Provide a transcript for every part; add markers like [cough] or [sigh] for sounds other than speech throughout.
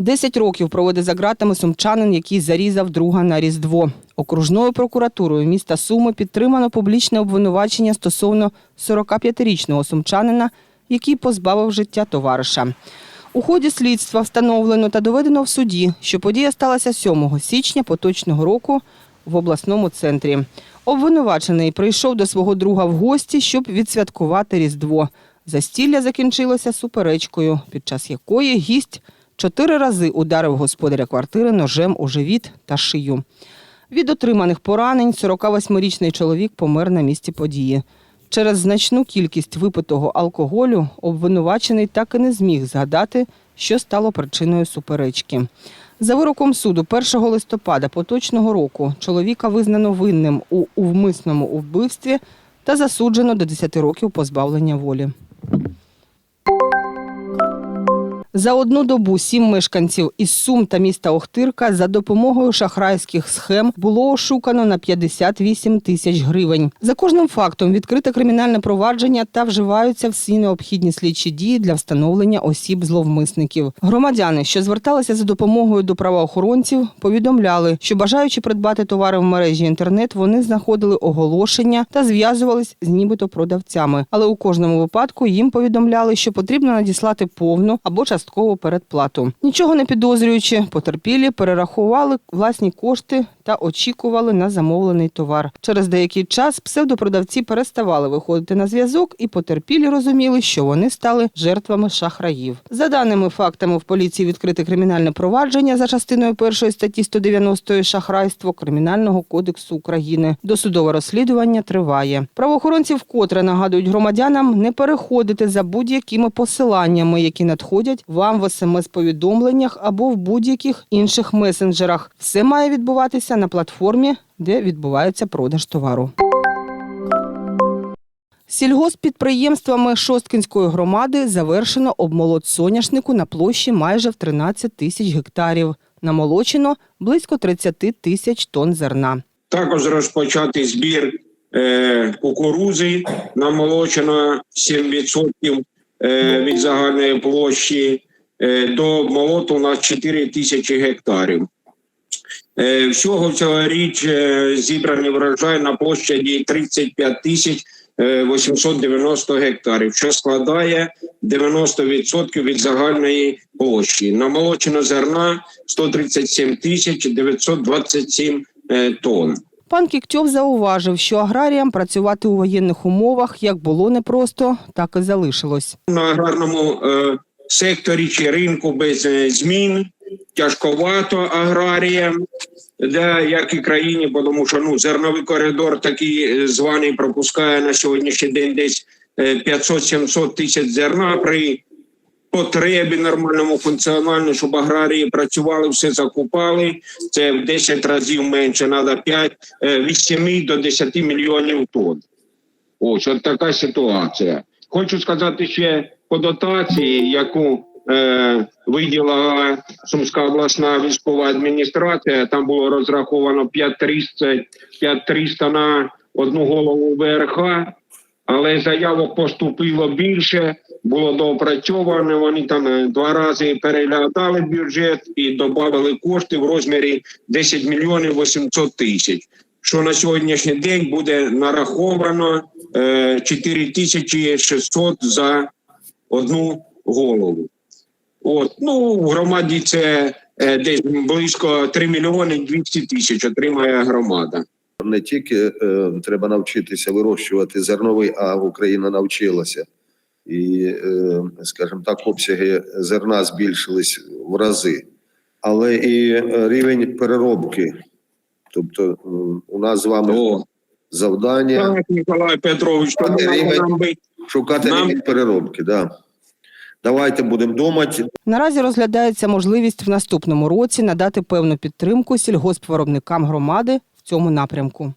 Десять років проводить за ґратами сумчанин, який зарізав друга на Різдво. Окружною прокуратурою міста Суми підтримано публічне обвинувачення стосовно 45-річного сумчанина, який позбавив життя товариша. У ході слідства встановлено та доведено в суді, що подія сталася 7 січня поточного року в обласному центрі. Обвинувачений прийшов до свого друга в гості, щоб відсвяткувати Різдво. Застілля закінчилося суперечкою, під час якої гість чотири рази ударив господаря квартири ножем у живіт та шию. Від отриманих поранень 48-річний чоловік помер на місці події. Через значну кількість випитого алкоголю обвинувачений так і не зміг згадати, що стало причиною суперечки. За вироком суду 1 листопада поточного року чоловіка визнано винним у умисному вбивстві та засуджено до 10 років позбавлення волі. За одну добу сім мешканців із Сум та міста Охтирка за допомогою шахрайських схем було ошукано на 58 тисяч гривень. За кожним фактом відкрите кримінальне провадження та вживаються всі необхідні слідчі дії для встановлення осіб зловмисників. Громадяни, що зверталися за допомогою до правоохоронців, повідомляли, що бажаючи придбати товари в мережі інтернет, вони знаходили оголошення та зв'язувались з нібито продавцями. Але у кожному випадку їм повідомляли, що потрібно надіслати повну або часткову передплату. Нічого не підозрюючи, потерпілі перерахували власні кошти та очікували на замовлений товар. Через деякий час псевдопродавці переставали виходити на зв'язок, і потерпілі розуміли, що вони стали жертвами шахраїв. За даними фактами, в поліції відкрите кримінальне провадження за частиною першої статті 190 шахрайство Кримінального кодексу України. Досудове розслідування триває. Правоохоронці вкотре нагадують громадянам не переходити за будь-якими посиланнями, які надходять вам в смс-повідомленнях або в будь-яких інших месенджерах. Все має відбуватися на платформі, де відбувається продаж товару. Сільгоспідприємствами Шосткинської громади завершено обмолот соняшнику на площі майже в 13 тисяч гектарів. Намолочено близько 30 тисяч тонн зерна. Також розпочати збір е, кукурузи, намолочено 7% е, від загальної площі. Е, до молоту у нас 4 тисячі гектарів. Е, всього цьогоріч е, зібраний врожай на площаді 35 тисяч е, 890 гектарів, що складає 90% від загальної площі. Намолочено зерна 137 тисяч 927 е, тонн. Пан Кіктьов зауважив, що аграріям працювати у воєнних умовах як було непросто, так і залишилось. на аграрному е, секторі чи ринку без е, змін. Тяжковато аграріям, де, як і країні, бо тому що ну, зерновий коридор такий е, званий пропускає на сьогоднішній день десь е, 500-700 тисяч зерна при потребі нормальному функціональному, щоб аграрії працювали, все закупали. Це в 10 разів менше, треба 5, е, від 7 до 10 мільйонів тонн. Ось от така ситуація. Хочу сказати ще по дотації, яку е, виділила Сумська обласна військова адміністрація. Там було розраховано 5300, 5300 на одну голову ВРХ, але заявок поступило більше, було доопрацьовано. Вони там е, два рази переглядали бюджет і додали кошти в розмірі 10 мільйонів 800 тисяч що на сьогоднішній день буде нараховано е, 4600 за одну голову. От, ну, в громаді це е, десь близько 3 мільйони 200 тисяч отримає громада. Не тільки е, треба навчитися вирощувати зерновий, а Україна навчилася. І, е, скажімо так, обсяги зерна збільшились в рази, але і е, рівень переробки. Тобто, е, у нас з вами О, завдання так, Петрович, Пане Рівень. нам шукати Нам- рівень переробки. Да. Давайте будемо думати. Наразі розглядається можливість в наступному році надати певну підтримку сільгоспвиробникам громади в цьому напрямку.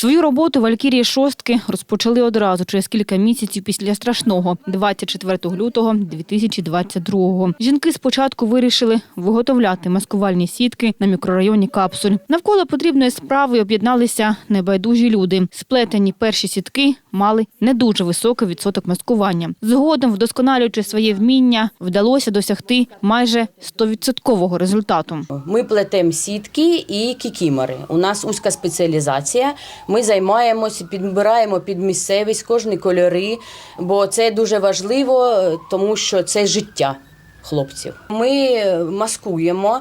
Свою роботу Валькірії шостки розпочали одразу через кілька місяців після страшного 24 лютого 2022-го. Жінки спочатку вирішили виготовляти маскувальні сітки на мікрорайоні Капсуль. Навколо потрібної справи об'єдналися небайдужі люди. Сплетені перші сітки мали не дуже високий відсоток маскування. Згодом, вдосконалюючи своє вміння, вдалося досягти майже 100% результату. Ми плетемо сітки і кікімори. У нас узька спеціалізація. Ми займаємося, підбираємо під місцевість кожні кольори, бо це дуже важливо, е, тому що це життя хлопців. Ми маскуємо.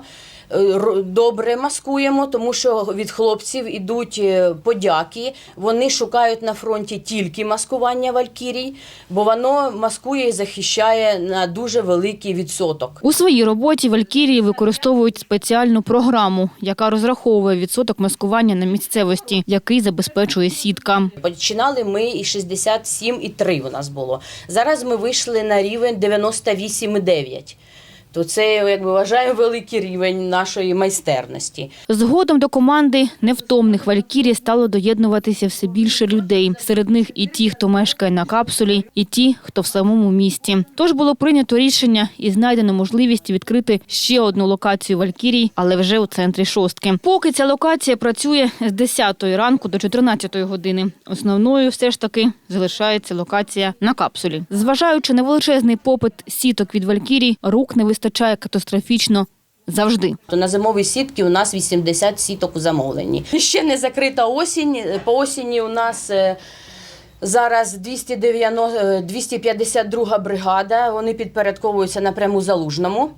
Е, Добре маскуємо, тому що від хлопців ідуть е, подяки. Вони шукають на фронті тільки маскування валькірій, бо воно маскує і захищає на дуже великий відсоток. У своїй роботі Валькірії використовують спеціальну програму, яка розраховує відсоток маскування на місцевості, який забезпечує сітка. Починали ми і 67,3 у нас було. Зараз ми вийшли на рівень 98,9. То це, як би вважаю, великий рівень нашої майстерності. Згодом до команди невтомних Валькірій стало доєднуватися все більше людей. Серед них і ті, хто мешкає на капсулі, і ті, хто в самому місті. Тож було прийнято рішення і знайдено можливість відкрити ще одну локацію Валькірій, але вже у центрі шостки. Поки ця локація працює з 10 ранку до 14 години. Основною все ж таки залишається локація на капсулі. Зважаючи на величезний попит сіток від Валькірій, рук не вистачає катастрофічно завжди. На зимові сітки у нас 80 сіток у замовленні. Ще не закрита осінь. По осінні у нас е, зараз 290, е, 252 бригада. Вони підпорядковуються напряму залужному.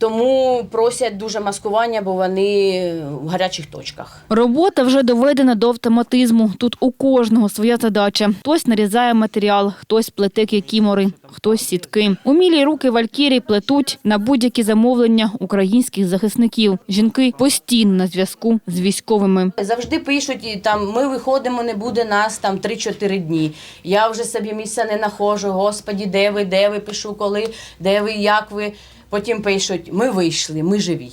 Тому просять дуже маскування, бо вони в гарячих точках. Робота вже доведена до автоматизму. Тут у кожного своя задача. Хтось нарізає матеріал, хтось плете кікімори, хтось сітки. Умілі руки Валькірій плетуть на будь-які замовлення українських захисників. Жінки постійно на зв'язку з військовими. Завжди пишуть, і там ми виходимо, не буде нас там 3-4 дні. Я вже собі місця не знаходжу. Господі, де ви, де ви пишу, коли, де ви, як ви. Потім пишуть, ми вийшли, ми живі.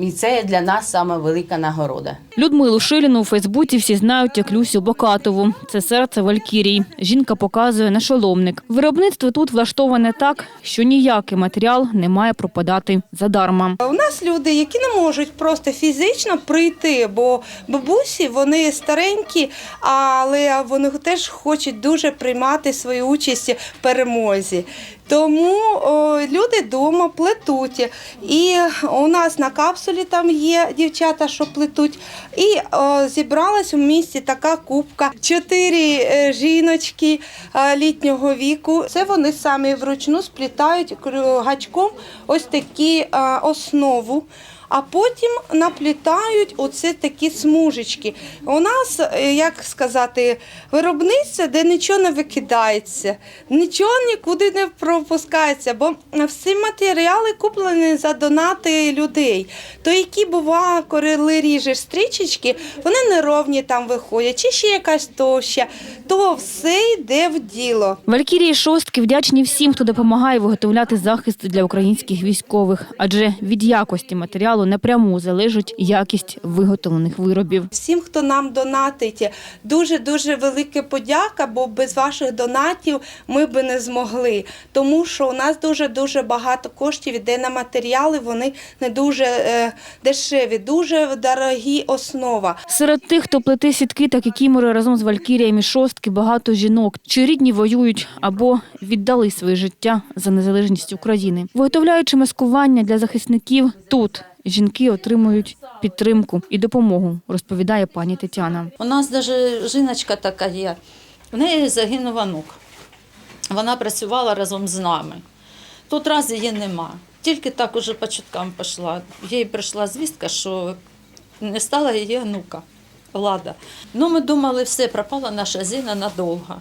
І це для нас сама велика нагорода. Людмилу Шиліну у Фейсбуці всі знають як Люсю Бокатову. Це серце Валькірії. Жінка показує на шоломник. Виробництво тут влаштоване так, що ніякий матеріал не має пропадати задарма. У нас люди, які не можуть просто фізично прийти, бо бабусі вони старенькі, але вони теж хочуть дуже приймати свою участь в перемозі. Тому о, люди вдома плетуть. І у нас на капсулі там є дівчата, що плетуть. І о, зібралась у місті така кубка. Чотири е, жіночки літнього віку. Це вони самі вручну сплітають гачком ось такі основу. А потім наплітають оце такі смужечки. У нас, е, як сказати, виробництво, де нічого не викидається, нічого нікуди не пропускається, бо всі матеріали куплені за донати людей. То які бува, коли ріжеш стрічечки, вони неровні там виходять, чи ще якась товща, то все йде в діло. Валькірії шостки вдячні всім, хто допомагає виготовляти захист для українських військових, адже від якості матеріалу напряму залежить якість виготовлених виробів. Всім, хто нам донатить, дуже дуже велика подяка, бо без ваших донатів ми би не змогли. Тому що у нас дуже дуже багато коштів іде на матеріали. Вони не дуже е, дешеві, дуже дорогі основа. Серед тих, хто плете сітки та кікімори разом з Валькіріями шостки, багато жінок, чи рідні воюють або віддали своє життя за незалежність України. Виготовляючи маскування для захисників тут. Жінки отримують підтримку і допомогу, розповідає пані Тетяна. У нас навіть жіночка така є. В неї загинув онук. Вона працювала разом з нами. Тут раз її нема. Тільки так уже по чуткам пішла. Їй прийшла звістка, що не стала її онука, Влада. Ну, ми думали, все, пропала наша Зіна надовго.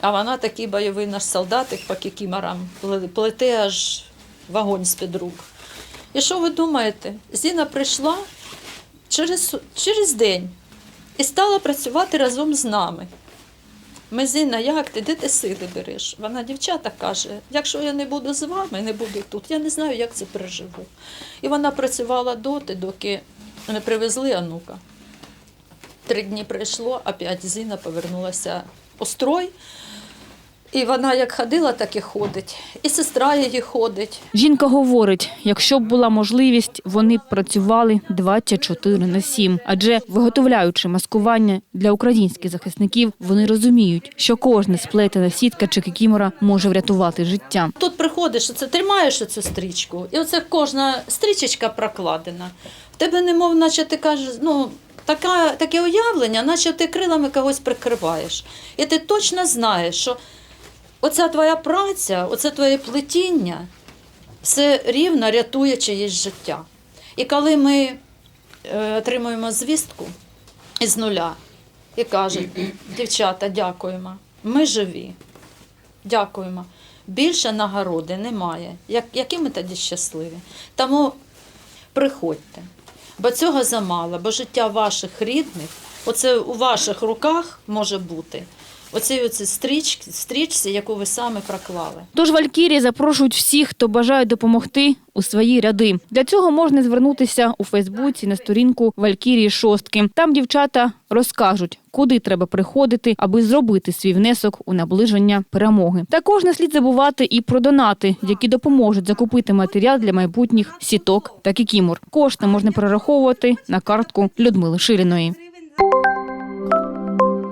А вона такий бойовий наш солдатик по кікіморам, пле- плете аж вогонь з-під рук. І що ви думаєте? Зіна прийшла через, через день і стала працювати разом з нами. Ми Зіна, як ти? Де ти сили береш? Вона дівчата каже, якщо я не буду з вами, не буду тут, я не знаю, як це переживу. І вона працювала доти, доки не привезли онука. три дні пройшло, опять Зіна повернулася у строй. І вона як ходила, так і ходить. І сестра її ходить. Жінка говорить, якщо б була можливість, вони б працювали 24 на 7. Адже виготовляючи маскування для українських захисників, вони розуміють, що кожна сплетена сітка чи кікімора може врятувати життя. Тут приходиш, оце тримаєш цю стрічку, і оце кожна стрічечка прокладена. В тебе немов, наче ти кажеш, ну. Така, таке уявлення, наче ти крилами когось прикриваєш. І ти точно знаєш, що оця твоя праця, оце твоє плетіння, все рівно рятує чиєсь життя. І коли ми е, отримуємо звістку із нуля і кажуть, [clears throat] дівчата, дякуємо, ми живі, дякуємо. Більше нагороди немає. Як, які ми тоді щасливі? Тому приходьте, бо цього замало, бо життя ваших рідних, оце у ваших руках може бути. Оці оці стрічки, стрічці, яку ви саме проклали. Тож Валькірії запрошують всіх, хто бажає допомогти у свої ряди. Для цього можна звернутися у Фейсбуці на сторінку Валькірії Шостки. Там дівчата розкажуть, куди треба приходити, аби зробити свій внесок у наближення перемоги. Також не слід забувати і про донати, які допоможуть закупити матеріал для майбутніх сіток та кікімор. Кошти можна перераховувати на картку Людмили Ширіної.